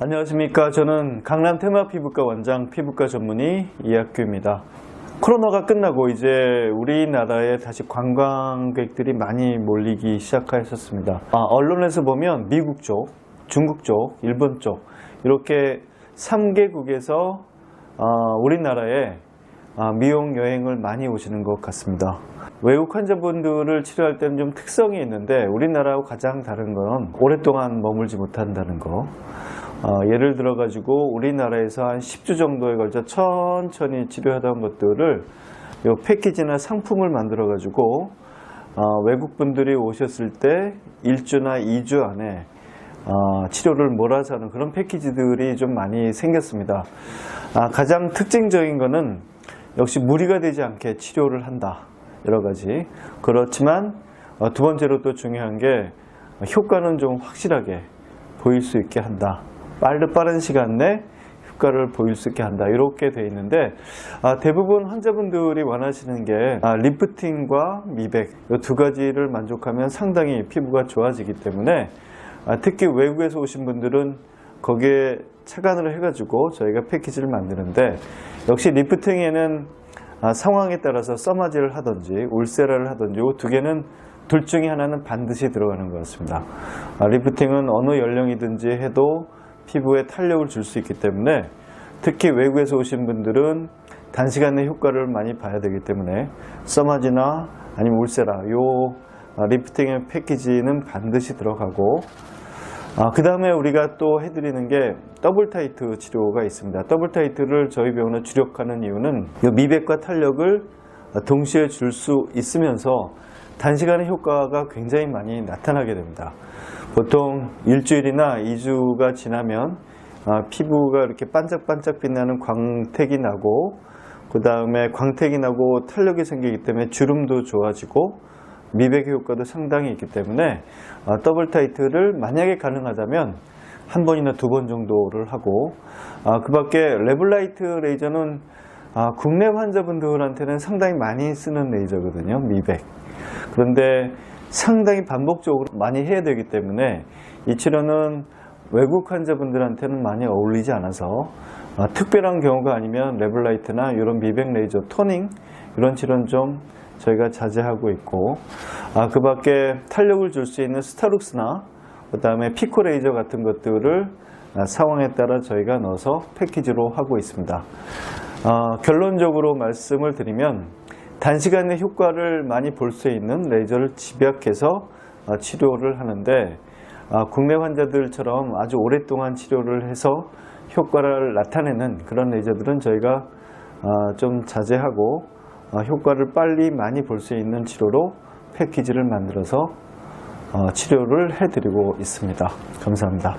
안녕하십니까. 저는 강남 테마 피부과 원장 피부과 전문의 이학규입니다. 코로나가 끝나고 이제 우리나라에 다시 관광객들이 많이 몰리기 시작하였습니다. 아, 언론에서 보면 미국 쪽, 중국 쪽, 일본 쪽 이렇게 3개국에서 우리나라에 아, 미용 여행을 많이 오시는 것 같습니다. 외국 환자분들을 치료할 때는 좀 특성이 있는데 우리나라하고 가장 다른 건 오랫동안 머물지 못한다는 거. 어, 예를 들어 가지고 우리나라에서 한 10주 정도에 걸쳐 천천히 치료하던 것들을 요 패키지나 상품을 만들어 가지고 어, 외국 분들이 오셨을 때 1주나 2주 안에 어, 치료를 몰아서 하는 그런 패키지들이 좀 많이 생겼습니다. 아, 가장 특징적인 거는 역시 무리가 되지 않게 치료를 한다. 여러 가지. 그렇지만 어, 두 번째로 또 중요한 게 효과는 좀 확실하게 보일 수 있게 한다. 빠르 빠른 시간 내 효과를 보일 수 있게 한다. 이렇게 돼 있는데 아, 대부분 환자분들이 원하시는 게 아, 리프팅과 미백 이 두 가지를 만족하면 상당히 피부가 좋아지기 때문에 아, 특히 외국에서 오신 분들은 거기에 착안을 해가지고 저희가 패키지를 만드는데 역시 리프팅에는 아, 상황에 따라서 써마지를 하든지 울세라를 하든지 이 두 개는 둘 중에 하나는 반드시 들어가는 것 같습니다. 아, 리프팅은 어느 연령이든지 해도 피부에 탄력을 줄 수 있기 때문에 특히 외국에서 오신 분들은 단시간에 효과를 많이 봐야 되기 때문에 써마지나 아니면 울세라 요 아, 리프팅의 패키지는 반드시 들어가고 아, 그 다음에 우리가 또 해드리는 게 더블 타이트 치료가 있습니다. 더블 타이트를 저희 병원에 주력하는 이유는 이 미백과 탄력을 동시에 줄 수 있으면서 단시간에 효과가 굉장히 많이 나타나게 됩니다. 보통 일주일이나 2주가 지나면 아, 피부가 이렇게 반짝반짝 빛나는 광택이 나고 그 다음에 광택이 나고 탄력이 생기기 때문에 주름도 좋아지고 미백의 효과도 상당히 있기 때문에 아, 더블 타이트를 만약에 가능하다면 한 번이나 두 번 정도를 하고 아, 그 밖에 레블라이트 레이저는 아, 국내 환자분들한테는 상당히 많이 쓰는 레이저거든요 미백 그런데 상당히 반복적으로 많이 해야 되기 때문에 이 치료는 외국 환자분들한테는 많이 어울리지 않아서 아, 특별한 경우가 아니면 레블라이트나 이런 미백 레이저 토닝 이런 치료는 좀 저희가 자제하고 있고 아, 그 밖에 탄력을 줄 수 있는 스타룩스나 그 다음에 피코 레이저 같은 것들을 아, 상황에 따라 저희가 넣어서 패키지로 하고 있습니다. 아, 결론적으로 말씀을 드리면 단시간에 효과를 많이 볼 수 있는 레이저를 집약해서 아, 치료를 하는데 아, 국내 환자들처럼 아주 오랫동안 치료를 해서 효과를 나타내는 그런 레이저들은 저희가 아, 좀 자제하고 어, 효과를 빨리 많이 볼 수 있는 치료로 패키지를 만들어서 어, 치료를 해드리고 있습니다. 감사합니다.